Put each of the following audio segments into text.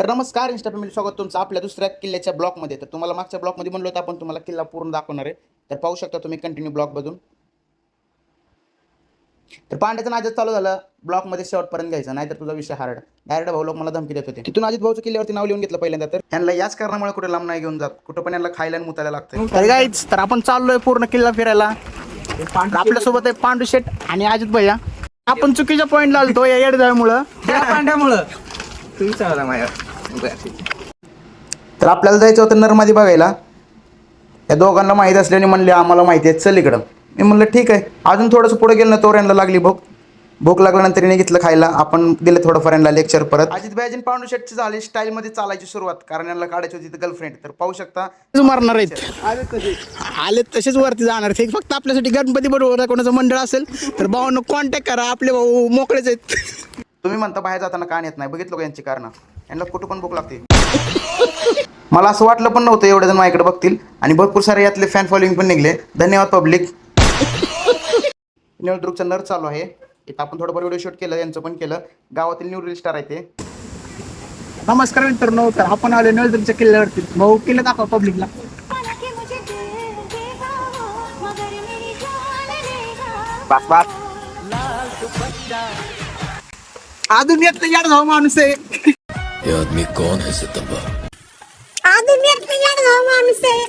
तर नमस्कार Insta family स्वागत तुमचं आपल्या दुसऱ्या किल्ल्याच्या ब्लॉकमध्ये तर तुम्हाला मागच्या ब्लॉकमध्ये म्हणलो होतं आपण तुम्हाला किल्ला पूर्ण दाखवणार आहे. तर पाहू शकता तुम्ही कंटिन्यू ब्लॉक बघून. तर पांड्याचं नाजच चालू झालं. ब्लॉकमध्ये शेवटपर्यंत घ्यायचं नाहीतर तुझा विषय हार्ड. डायरेक्ट भाऊ लोक मला धमकी देत होते. तिथून अजित भाऊचं किल्ल्यावरती नाव लिहून घेतलं पहिल्यांदा तर. यांना याच कारणामुळे कुठे लांब नाही घेऊन जात. कुठं पण यांना खायला आणि मुतायला लागतं तर गाईच तर आपण चाललोय पूर्ण किल्ला फिरायला. आपल्यासोबत आहे पांडू शेट आणि अजित भैया. आपण चुकीच्या पॉईंटला आलतो या येडजामुळं त्या पांड्यामुळं. तू विचारला माझ्या. तर आपल्याला जायचं होतं नर्मदी बघायला. या दोघांना माहीत असल्याने म्हणले आम्हाला माहिती आहे चल इकडं. मी म्हणलं ठीक आहे. अजून थोडंसं पुढे गेलं ना तोर यांना लागली भूक. भूक लागल्यानंतर याने घेतलं खायला. आपण दिलं थोडंफार यांना लेक्चर परत. अजित भाईजन पांडू शेटची झाली. स्टाईलमध्ये चालायची सुरुवात. कारण यांना काढायची होती गर्लफ्रेंड तर पाहू शकता. मारणार आहेत. आले तसेच वरती जाणार ते फक्त आपल्यासाठी गणपती बरोबर कोणाचं मंडळ असेल तर भाऊनं कॉन्टॅक्ट करा. आपले भाऊ मोकळेच आहेत. तुम्ही म्हणता बाहेर जाताना का येत नाही. बघितलं का यांची कारणं? यांना कुठं पण भूक लागते. मला असं वाटलं पण नव्हतं एवढे जण माझ्याकडे बघतील. आणि भरपूर सारे यातले फॅन फॉलोईंग पण निघले. धन्यवाद पब्लिक निवडणूकचा नर चालू आहे. इथं आपण थोडंफार व्हिडिओ शूट केलं यांचं पण केलं. गावातील न्यू रील स्टार आहे ते. नमस्कार मित्रांनो तर आपण आलो निवडणूकच्या किल्ल्यावरती. भाऊ किल्ला दाखवा पब्लिकला बास बास. अजून माणूस आहे. ये आदमी कौन है सितंबर? आदमी माणूस आहे.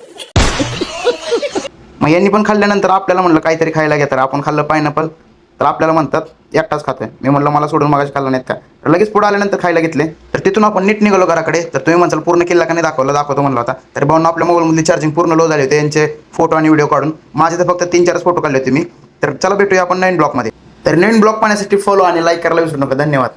मग यांनी पण खाल्ल्यानंतर आपल्याला म्हणलं काहीतरी खायला घ्या तर आपण खाल्लं पायनॅपल तर आपल्याला म्हणतात एकटाच खातोय. मी म्हणलं मला सोडून मागाशी खाल्लं नाहीत का? तर लगेच पुढे आल्यानंतर खायला घेतले. तर तिथून आपण नीट निघालो घराकडे. तर तुम्ही म्हणताल पूर्ण किल्ला का नाही दाखवला? दाखवतो म्हणला होता. तर भाऊन आपल्या मोबाईलमधली चार्जिंग पूर्ण लो झाले होते. यांचे फोटो आणि व्हिडिओ काढून. माझे तर फक्त तीन चारच फोटो काढले होते मी. तर चला भेटूया आपण नवीन ब्लॉकमध्ये तर नवीन ब्लॉग पाहण्यासाठी फॉलो आणि लाईक करायला विसरू नका. धन्यवाद.